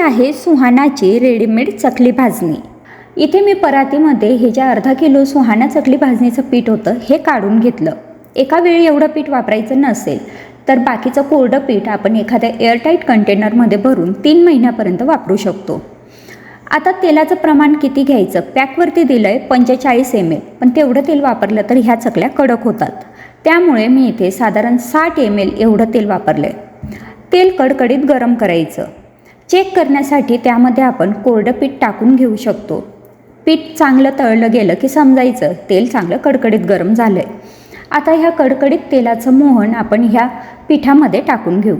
आहे सुहानाची रेडीमेड चकली भाजणी. इथे मी परातीमध्ये हे जे अर्धा किलो सुहाना चकली भाजणीचं पीठ होतं हे काढून घेतलं. एका वेळी एवढं पीठ वापरायचं नसेल तर बाकीचं कोरडं पीठ आपण एखाद्या एअरटाईट कंटेनरमध्ये भरून तीन महिन्यापर्यंत वापरू शकतो. आता तेलाचं प्रमाण किती घ्यायचं? पॅकवरती दिलं आहे पंचेचाळीस एम एल पण तेवढं तेल वापरलं तर ह्या चकल्या कडक होतात. त्यामुळे मी इथे साधारण साठ एम एल एवढं तेल वापरलं आहे तेल कडकडीत गरम करायचं. चेक करण्यासाठी त्यामध्ये आपण कोरडं पीठ टाकून घेऊ शकतो. पीठ चांगलं तळलं गेलं की समजायचं. तेल चांगलं कडकडीत गरम झालं आहे आता ह्या कडकडीत तेलाचं मोहन आपण ह्या पिठामध्ये टाकून घेऊ.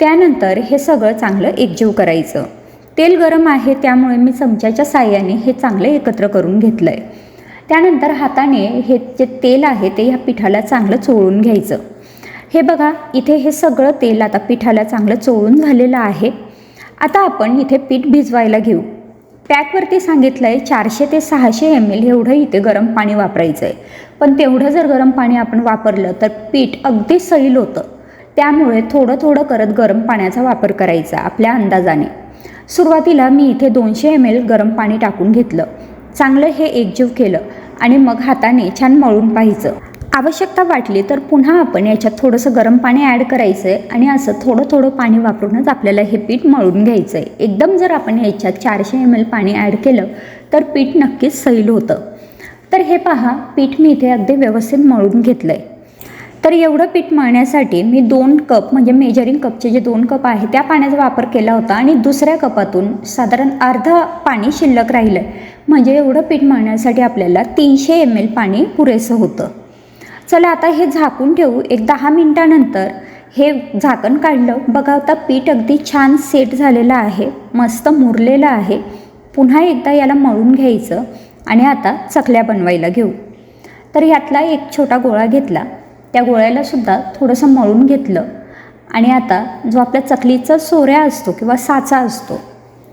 त्यानंतर हे सगळं चांगलं एकजीव करायचं. तेल गरम आहे त्यामुळे मी चमच्याच्या साह्याने हे चांगलं एकत्र करून घेतलं आहे त्यानंतर हाताने हे जे तेल आहे ते ह्या पिठाला चांगलं चोळून घ्यायचं. हे बघा इथे हे सगळं तेल आता पिठाला चांगलं चोळून झालेलं आहे. आता आपण इथे पीठ भिजवायला घेऊ. पॅकवरती सांगितलं आहे चारशे ते सहाशे एम एल एवढं इथे गरम पाणी वापरायचं आहे पण तेवढं जर गरम पाणी आपण वापरलं तर पीठ अगदी सैल होतं. त्यामुळे थोडं थोडं करत गरम पाण्याचा वापर करायचा आपल्या अंदाजाने. सुरुवातीला मी इथे दोनशे एम एल गरम पाणी टाकून घेतलं. चांगलं हे एकजीव केलं आणि मग हाताने छान मळून पाहायचं. आवश्यकता वाटली तर पुन्हा आपण याच्यात थोडंसं गरम पाणी ॲड करायचं आहे आणि असं थोडं थोडं पाणी वापरूनच आपल्याला हे पीठ मळून घ्यायचं आहे एकदम जर आपण याच्यात चारशे एम एल पाणी ॲड केलं तर पीठ नक्कीच सैल होतं. तर हे पहा पीठ मी इथे अगदी व्यवस्थित मळून घेतलं आहे तर एवढं पीठ मळण्यासाठी मी दोन कप म्हणजे मेजरिंग कपचे जे दोन कप आहे त्या पाण्याचा वापर केला होता आणि दुसऱ्या कपातून साधारण अर्धा पाणी शिल्लक राहिलं आहे म्हणजे एवढं पीठ मळण्यासाठी आपल्याला तीनशे एम एल पाणी पुरेसं होतं. चला आता हे झाकून ठेवू. एक दहा मिनटानंतर हे झाकण काढलं. बघा आता पीठ अगदी छान सेट झालेलं आहे. मस्त मुरलेलं आहे. पुन्हा एकदा याला मळून घ्यायचं आणि आता चकल्या बनवायला घेऊ. तर ह्यातला एक छोटा गोळा घेतला. त्या गोळ्यालासुद्धा थोडंसं मळून घेतलं. आणि आता जो आपल्या चकलीचा सोऱ्या असतो किंवा साचा असतो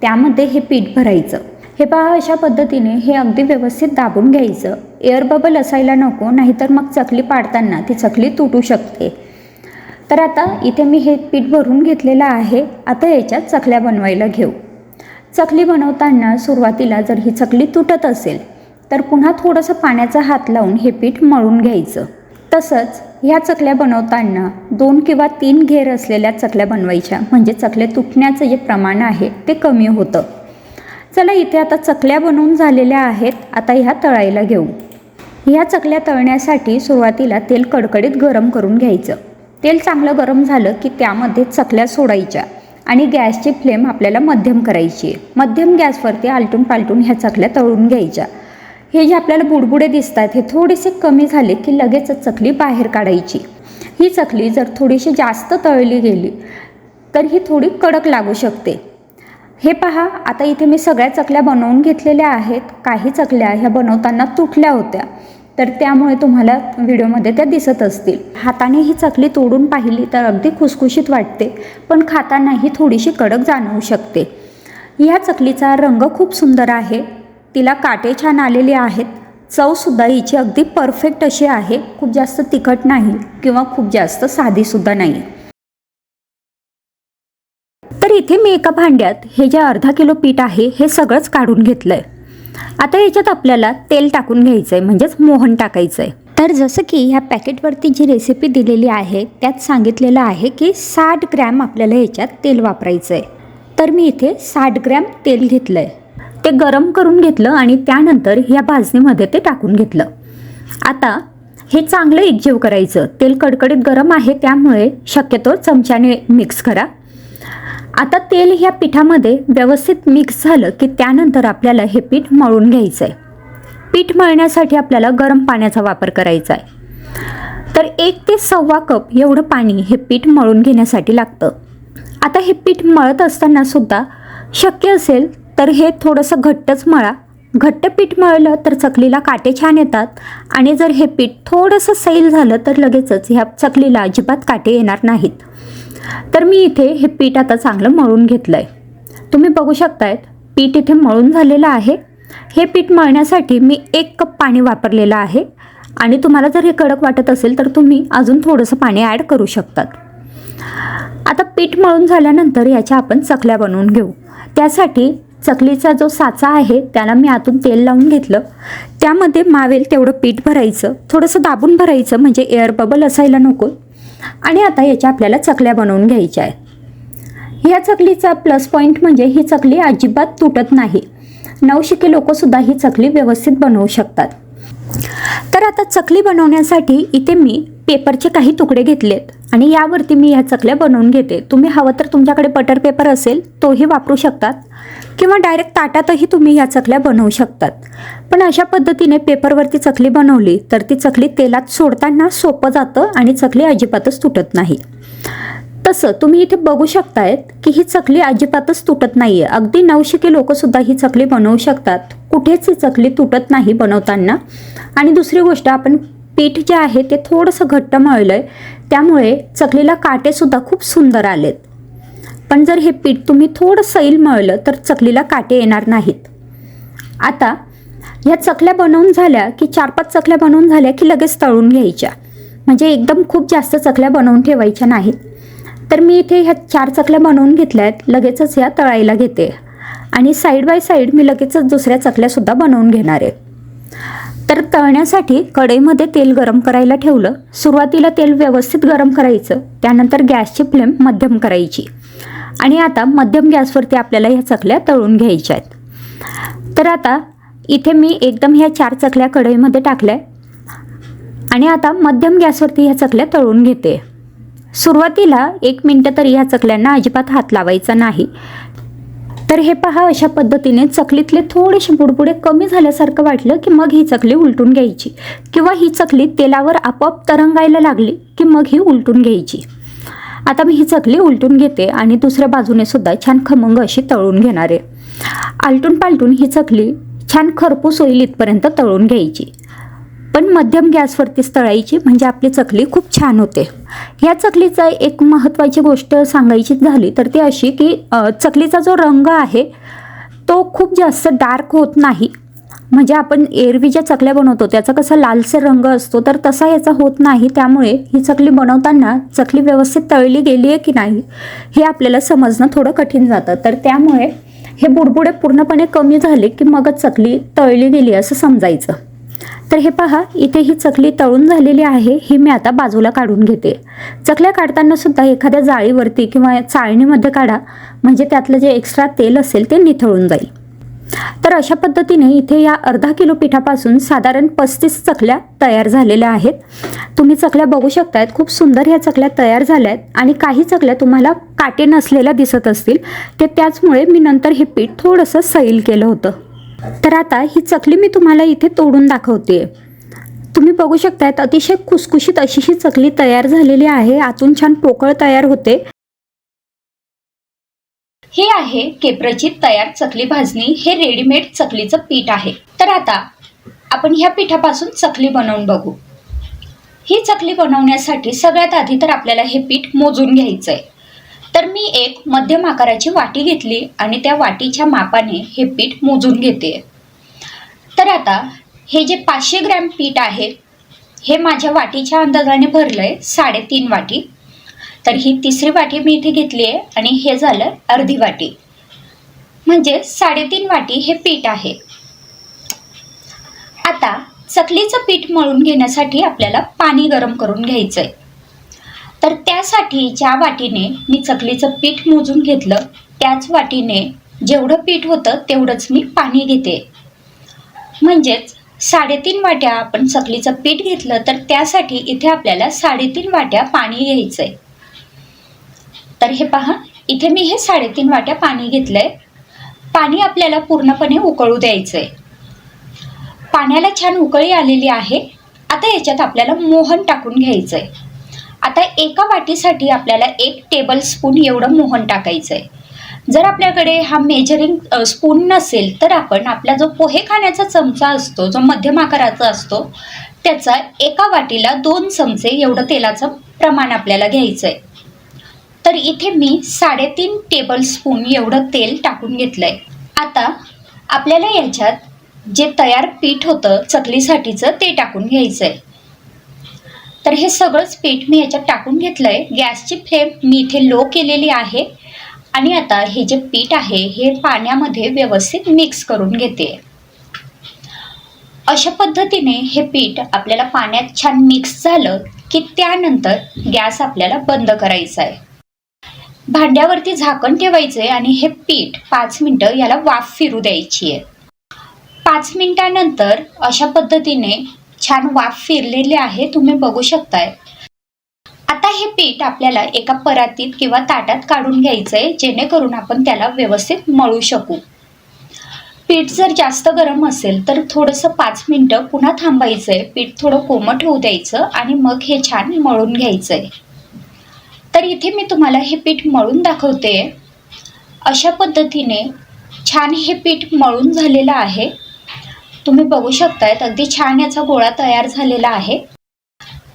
त्यामध्ये हे पीठ भरायचं. हे पहा अशा पद्धतीने हे अगदी व्यवस्थित दाबून घ्यायचं. एअर बबल असायला नको नाहीतर मग चकली पाडताना ती चकली तुटू शकते. तर आता इथे मी हे पीठ भरून घेतलेलं आहे आता याच्यात चकल्या बनवायला घेऊ. चकली बनवताना सुरुवातीला जर ही चकली तुटत असेल तर पुन्हा थोडंसं पाण्याचा हात लावून हे पीठ मळून घ्यायचं. तसंच ह्या चकल्या बनवताना दोन किंवा तीन घेर असलेल्या चकल्या बनवायच्या म्हणजे चकल्या तुटण्याचं जे प्रमाण आहे ते कमी होतं. चला इथे आता चकल्या बनवून झालेल्या आहेत आता ह्या तळायला घेऊ. ह्या चकल्या तळण्यासाठी सुरुवातीला तेल कडकडीत गरम करून घ्यायचं. तेल चांगलं गरम झालं की त्यामध्ये चकल्या सोडायच्या आणि गॅसची फ्लेम आपल्याला मध्यम करायची आहे. मध्यम गॅसवरती आलटून पालटून ह्या चकल्या तळून घ्यायच्या. हे जे आपल्याला बुडबुडे दिसत आहेत हे थोडेसे कमी झाले की लगेचच चकली बाहेर काढायची. ही चकली जर थोडीशी जास्त तळली गेली तर ही थोडी कडक लागू शकते. हे पहा आता इथे मी सगळ्या चकल्या बनवून घेतलेल्या आहेत. काही चकल्या ह्या बनवताना तुटल्या होत्या. तर त्यामुळे तुम्हाला व्हिडिओमध्ये त्या दिसत असतील. हाताने ही चकली तोडून पाहिली तर अगदी खुसखुशीत वाटते पण खातानाही थोडीशी कडक जाणवू शकते. ह्या चकलीचा रंग खूप सुंदर आहे. तिला काटे छान आलेले आहेत. चवसुद्धा हिची अगदी परफेक्ट अशी आहे. खूप जास्त तिखट नाही किंवा खूप जास्त साधीसुद्धा नाही. तर इथे मी एका भांड्यात हे जे अर्धा किलो पीठ आहे हे सगळंच काढून घेतलं आहे आता याच्यात आपल्याला तेल टाकून घ्यायचं आहे म्हणजेच मोहन टाकायचं आहे तर जसं की ह्या पॅकेटवरती जी रेसिपी दिलेली आहे त्यात सांगितलेलं आहे की साठ ग्रॅम आपल्याला याच्यात तेल वापरायचं आहे तर मी इथे साठ ग्रॅम तेल घेतलं आहे ते गरम करून घेतलं आणि त्यानंतर ह्या भाजणीमध्ये ते टाकून घेतलं. आता हे चांगलं एकजीव करायचं. तेल कडकडीत गरम आहे त्यामुळे शक्यतो चमच्याने मिक्स करा. आता तेल ह्या पिठामध्ये व्यवस्थित मिक्स झालं की त्यानंतर आपल्याला हे पीठ मळून घ्यायचं आहे पीठ मळण्यासाठी आपल्याला गरम पाण्याचा वापर करायचा आहे तर एक ते सव्वा कप एवढं पाणी हे पीठ मळून घेण्यासाठी लागतं. आता हे पीठ मळत असताना सुद्धा शक्य असेल तर हे थोडंसं घट्टच मळा. घट्ट पीठ मळलं तर चकलीला काटे छान येतात आणि जर हे पीठ थोडंसं सैल झालं तर लगेचच ह्या चकलीला अजिबात काटे येणार नाहीत. तर मी इथे हे पीठ आता चांगलं मळून घेतलं आहे तुम्ही बघू शकतायत पीठ इथे मळून झालेलं आहे. हे पीठ मळण्यासाठी मी एक कप पाणी वापरलेलं आहे. आणि तुम्हाला जर हे कडक वाटत असेल तर तुम्ही अजून थोडंसं पाणी ॲड करू शकतात. आता पीठ मळून झाल्यानंतर याच्या आपण चकल्या बनवून घेऊ. त्यासाठी चकलीचा जो साचा आहे त्याला मी आतून तेल लावून घेतलं. त्यामध्ये मावेल तेवढं पीठ भरायचं. थोडंसं दाबून भरायचं म्हणजे एअर बबल असायला नको. आणि आता याच्या आपल्याला चकल्या बनवून घ्यायच्या आहेत. ह्या चकलीचा प्लस पॉईंट म्हणजे ही चकली अजिबात तुटत नाही. नवशिके लोकसुद्धा ही चकली व्यवस्थित बनवू शकतात. तर आता चकली बनवण्यासाठी इथे मी पेपरचे काही तुकडे घेतलेत आणि यावरती मी ह्या चकल्या बनवून घेते. तुम्ही हवं तर तुमच्याकडे बटर पेपर असेल तोही वापरू शकतात. किंवा डायरेक्ट ताटातही तुम्ही ह्या चकल्या बनवू शकतात. पण अशा पद्धतीने पेपरवरती चकली बनवली तर ती चकली तेलात सोडताना सोपं जातं आणि चकली अजिबातच तुटत नाही. तसं तुम्ही इथे बघू शकतायत की ही चकली अजिबातच तुटत नाही आहे अगदी नवशिके लोकंसुद्धा ही चकली बनवू शकतात. कुठेच ही चकली तुटत नाही बनवताना. आणि दुसरी गोष्ट आपण पीठ जे आहे ते थोडंसं घट्ट मळलं आहे त्यामुळे चकलीला काटेसुद्धा खूप सुंदर आलेत. पण जर हे पीठ तुम्ही थोडं सैल मळलं तर चकलीला काटे येणार नाहीत. आता ह्या चकल्या बनवून झाल्या की चार पाच चकल्या बनवून झाल्या की लगेच तळून घ्यायच्या. म्हणजे एकदम खूप जास्त चकल्या बनवून ठेवायच्या नाहीत. तर मी इथे ह्या चार चकल्या बनवून घेतल्या आहेत लगेचच ह्या तळायला घेते. आणि साईड बाय साईड मी लगेचच दुसऱ्या चकल्यासुद्धा बनवून घेणार आहे. तर तळण्यासाठी कढईमध्ये तेल गरम करायला ठेवलं. सुरुवातीला तेल व्यवस्थित गरम करायचं. त्यानंतर गॅसची फ्लेम मध्यम करायची. आणि आता मध्यम गॅसवरती आपल्याला ह्या चकल्या तळून घ्यायच्या आहेत. तर आता इथे मी एकदम ह्या चार चकल्या कढईमध्ये टाकल्या आणि आता मध्यम गॅसवरती ह्या चकल्या तळून घेते. सुरुवातीला एक मिनटं तरी ह्या चकल्यांना अजिबात हात लावायचा नाही. तर हे पहा अशा पद्धतीने चकलीतले थोडेसे बुडबुडे कमी झाल्यासारखं वाटलं की मग ही चकली उलटून घ्यायची. किंवा ही चकली तेलावर आपोआप तरंगायला लागली की मग ही उलटून घ्यायची. आता मी ही चकली उलटून घेते आणि दुसऱ्या बाजूने सुद्धा छान खमंग अशी तळून घेणार आहे. आलटून पालटून ही चकली छान खरपूस होईल इथपर्यंत तळून घ्यायची. पण मध्यम गॅसवरतीच तळायची म्हणजे आपली चकली खूप छान होते. ह्या चकलीचा एक महत्त्वाची गोष्ट सांगायची झाली तर ती अशी की चकलीचा जो रंग आहे तो खूप जास्त डार्क होत नाही. म्हणजे आपण एरवी ज्या चकल्या बनवतो त्याचा कसा लालसर रंग असतो तर तसा याचा होत नाही. त्यामुळे ही चकली बनवताना चकली व्यवस्थित तळली गेली आहे की नाही हे आपल्याला समजणं थोडं कठीण जातं. तर त्यामुळे हे बुडबुडे पूर्णपणे कमी झाले की मगच चकली तळली गेली असं समजायचं. तर हे पहा इथे ही चकली तळून झालेली आहे ही मी आता बाजूला काढून घेते. चकल्या काढताना सुद्धा एखाद्या जाळीवरती किंवा चाळणीमध्ये काढा म्हणजे त्यातलं जे एक्स्ट्रा तेल असेल ते निथळून जाईल. तर अशा पद्धतीने इथे या अर्धा किलो पिठापासून साधारण पस्तीस चकल्या तयार झालेल्या आहेत. तुम्ही चकल्या बघू शकतायत खूप सुंदर ह्या चकल्या तयार झाल्या आहेत आणि काही चकल्या तुम्हाला काटे नसलेल्या दिसत असतील. ते त्याचमुळे मी नंतर हे पीठ थोडंसं सैल केलं होतं. तर आता ही चकली मी तुम्हाला इथे तोडून दाखवते तुम्ही बघू शकतायत अतिशय खुसखुशीत अशी ही चकली तयार झालेली आहे. आतून छान पोकळ तयार होते. हे आहे केप्रची तयार चकली भाजणी. हे रेडीमेड चकलीचं पीठ आहे. तर आता आपण ह्या पिठापासून चकली बनवून बघू. ही चकली बनवण्यासाठी सगळ्यात आधी तर आपल्याला हे पीठ मोजून घ्यायचं आहे तर मी एक मध्यम आकाराची वाटी घेतली आणि त्या वाटीच्या मापाने हे पीठ मोजून घेते. तर आता हे जे पाचशे ग्रॅम पीठ आहे हे माझ्या वाटीच्या अंदाजाने भरलं आहे साडेतीन वाटी. तर ही तिसरी वाटी मी इथे घेतली आहे आणि हे झालं अर्धी वाटी. म्हणजे साडेतीन वाटी हे पीठ आहे. आता चकलीचं पीठ मळून घेण्यासाठी आपल्याला पाणी गरम करून घ्यायचं आहे तर त्यासाठी ज्या वाटीने मी चकलीचं पीठ मोजून घेतलं त्याच वाटीने जेवढं पीठ होतं तेवढंच मी पाणी घेते. म्हणजेच साडेतीन वाट्या आपण चकलीचं पीठ घेतलं तर त्यासाठी इथे आपल्याला साडेतीन वाट्या पाणी घ्यायचं आहे तर हे पहा इथे मी हे साडेतीन वाट्या पाणी घेतलंय. पाणी आपल्याला पूर्णपणे उकळू द्यायचं आहे पाण्याला छान उकळी आलेली आहे. आता याच्यात आपल्याला मोहन टाकून घ्यायचं आहे आता एका वाटीसाठी आपल्याला एक टेबल स्पून एवढं मोहन टाकायचं आहे जर आपल्याकडे हा मेजरिंग स्पून नसेल तर आपण आपला जो पोहे खाण्याचा चमचा असतो जो मध्यम आकाराचा असतो त्याचा एका वाटीला दोन चमचे एवढं तेलाचं प्रमाण आपल्याला घ्यायचं आहे तर इथे मी साडेतीन टेबल स्पून एवढं तेल टाकून घेतलं आहे आता आपल्याला याच्यात जे तयार पीठ होतं चकलीसाठीचं ते टाकून घ्यायचं आहे तर हे सगळंच पीठ मी याच्यात टाकून घेतलं आहे गॅसची फ्लेम मी इथे लो केलेली आहे. आणि आता हे जे पीठ आहे हे पाण्यामध्ये व्यवस्थित मिक्स करून घेते. अशा पद्धतीने हे पीठ आपल्याला पाण्यात छान मिक्स झालं की त्यानंतर गॅस आपल्याला बंद करायचा आहे भांड्यावरती झाकण ठेवायचं आहे आणि हे पीठ पाच मिनटं याला वाफ फिरू द्यायची आहे पाच मिनटानंतर अशा पद्धतीने छान वाफ फिरलेली आहे तुम्ही बघू शकताय. आता हे पीठ आपल्याला एका परातीत किंवा ताटात काढून घ्यायचं आहे जेणेकरून आपण त्याला व्यवस्थित मळू शकू. पीठ जर जास्त गरम असेल तर थोडंसं पाच मिनटं पुन्हा थांबायचं आहे पीठ थोडं कोमट होऊ द्यायचं आणि मग हे छान मळून घ्यायचं आहे तर इथे मी तुम्हाला हे पीठ मळून दाखवते. अशा पद्धतीने छान हे पीठ मळून झालेलं आहे. तुम्ही बघू शकतायत अगदी छान याचा गोळा तयार झालेला आहे.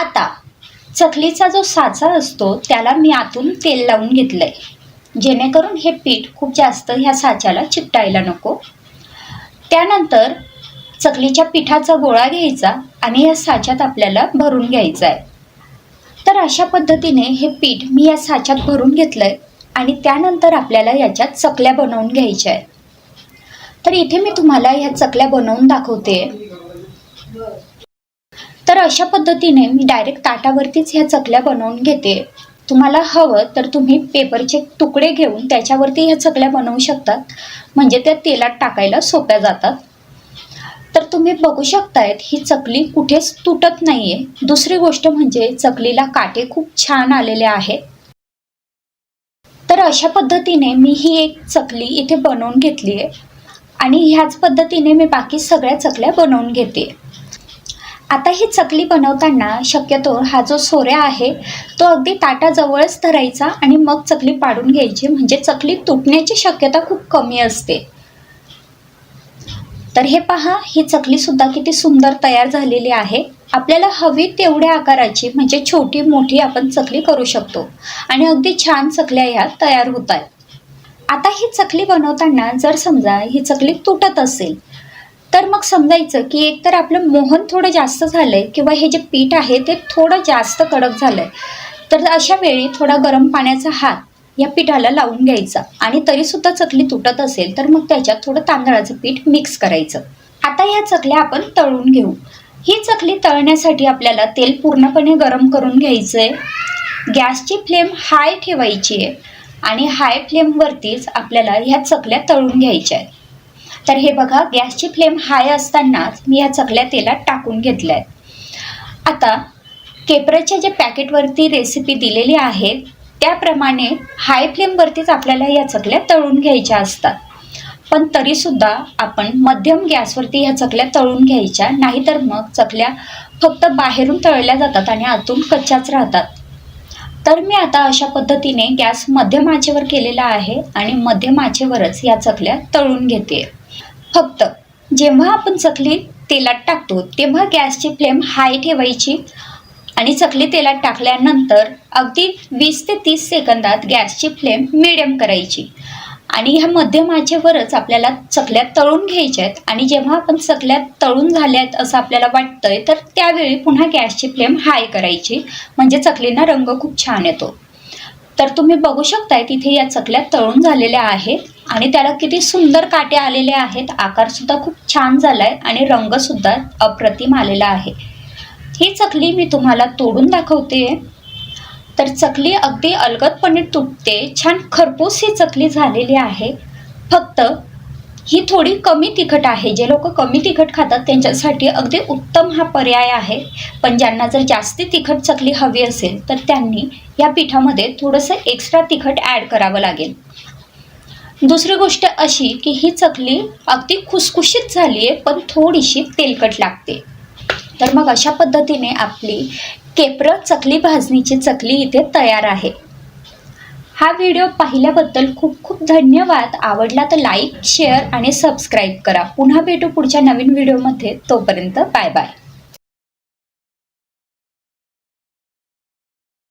आता चकलीचा जो साचा असतो त्याला मी आतून तेल लावून घेतलंय. जेणेकरून हे पीठ खूप जास्त ह्या साच्याला चिकटायला नको. त्यानंतर चकलीच्या पिठाचा गोळा घ्यायचा आणि या साच्यात आपल्याला भरून घ्यायचा आहे तर अशा पद्धतीने हे पीठ मी या साच्यात भरून घेतलं आहे आणि त्यानंतर आपल्याला याच्यात चकल्या बनवून घ्यायच्या आहेत. तर इथे मी तुम्हाला ह्या चकल्या बनवून दाखवते. तर अशा पद्धतीने मी डायरेक्ट ताटावरतीच ह्या चकल्या बनवून घेते. तुम्हाला हवं तर तुम्ही पेपरचे तुकडे घेऊन त्याच्यावरती ह्या चकल्या बनवू शकतात. म्हणजे त्या तेलात टाकायला सोप्या जातात. तर तुम्ही बघू शकतायत ही चकली कुठेच तुटत नाहीये. दुसरी गोष्ट म्हणजे चकलीला काटे खूप छान आलेले आहेत. तर अशा पद्धतीने मी ही एक चकली इथे बनवून घेतली आहे. आणि ह्याच पद्धतीने मी बाकी सगळ्या चकल्या बनवून घेते. आता ही चकली बनवताना शक्यतो हा जो सोऱ्या आहे तो अगदी ताटाजवळच धरायचा आणि मग चकली पाडून घ्यायची. म्हणजे चकली तुटण्याची शक्यता खूप कमी असते. तर हे पहा ही चकली सुद्धा किती सुंदर तयार झालेली आहे. आपल्याला हवी तेवढ्या आकाराची म्हणजे छोटी मोठी आपण चकली करू शकतो. आणि अगदी छान चकल्या ह्या तयार होत आहेत. आता ही चकली बनवताना जर समजा ही चकली तुटत असेल तर मग समजायचं की एकतर आपलं मोहन थोडं जास्त झालंय किंवा हे जे पीठ आहे ते थोडं जास्त कडक झालंय. तर अशा वेळी थोडा गरम पाण्याचा हात या पिठाला लावून घ्यायचा. आणि तरीसुद्धा चकली तुटत असेल तर मग त्याच्यात थोडं तांदळाचं पीठ मिक्स करायचं. आता ह्या चकल्या आपण तळून घेऊ. ही चकली तळण्यासाठी आपल्याला तेल पूर्णपणे गरम करून घ्यायचं आहे गॅसची फ्लेम हाय ठेवायची आहे. आणि हाय फ्लेमवरतीच आपल्याला ह्या चकल्या तळून घ्यायच्या आहेत. तर हे बघा गॅसची फ्लेम हाय असतानाच मी ह्या चकल्या तेलात टाकून घेतल्या आहेत आता केपराच्या जे पॅकेटवरती रेसिपी दिलेली आहे त्याप्रमाणे हाय फ्लेमवरतीच आपल्याला या चकल्या तळून घ्यायच्या असतात. पण तरीसुद्धा आपण मध्यम गॅसवरती ह्या चकल्या तळून घ्यायच्या नाहीतर मग चकल्या फक्त बाहेरून तळल्या जातात आणि आतून कच्च्याच राहतात. तर मी आता अशा पद्धतीने गॅस मध्यम आचेवर केलेला आहे आणि मध्यम आचेवरच या चकल्या तळून घेते. फक्त जेव्हा आपण चकली तेलात टाकतो तेव्हा गॅसची फ्लेम हाय ठेवायची आणि चकली तेलात टाकल्यानंतर अगदी वीस ते तीस सेकंदात गॅसची फ्लेम मिडियम करायची. आणि ह्या मध्यम आचेवरच आपल्याला चकल्या तळून घ्यायच्या आहेत. आणि जेव्हा आपण चकल्या तळून झाल्यात असं आपल्याला वाटतंय तर त्यावेळी पुन्हा गॅसची फ्लेम हाय करायची. म्हणजे चकलींना रंग खूप छान येतो. तर तुम्ही बघू शकताय तिथे या चकल्या तळून झालेल्या आहेत. आणि त्याला किती सुंदर काटे आलेले आहेत. आकारसुद्धा खूप छान झाला आहे आणि रंगसुद्धा अप्रतिम आलेला आहे. ही चकली मी तुम्हाला तोडून दाखवते. तर चकली अगदी अलगदपणे तुटते. छान खरपूस ही चकली झालेली आहे. फक्त ही थोडी कमी तिखट आहे. जे लोक कमी तिखट खातात त्यांच्यासाठी अगदी उत्तम हा पर्याय आहे. पण ज्यांना जर जास्ती तिखट चकली हवी असेल तर त्यांनी या पिठामध्ये थोडंसं एक्स्ट्रा तिखट ॲड करावं लागेल. दुसरी गोष्ट अशी की ही चकली अगदी खुसखुशीत झाली आहे पण थोडीशी तेलकट लागते. तर मग अशा पद्धतीने आपली केप्रं चकली भाजणीची चकली इथे तयार आहे. हा व्हिडिओ पाहिल्याबद्दल खूप खूप धन्यवाद. आवडला तर लाईक शेअर आणि सबस्क्राईब करा. पुन्हा भेटू पुढच्या नवीन व्हिडिओमध्ये. तोपर्यंत बाय बाय.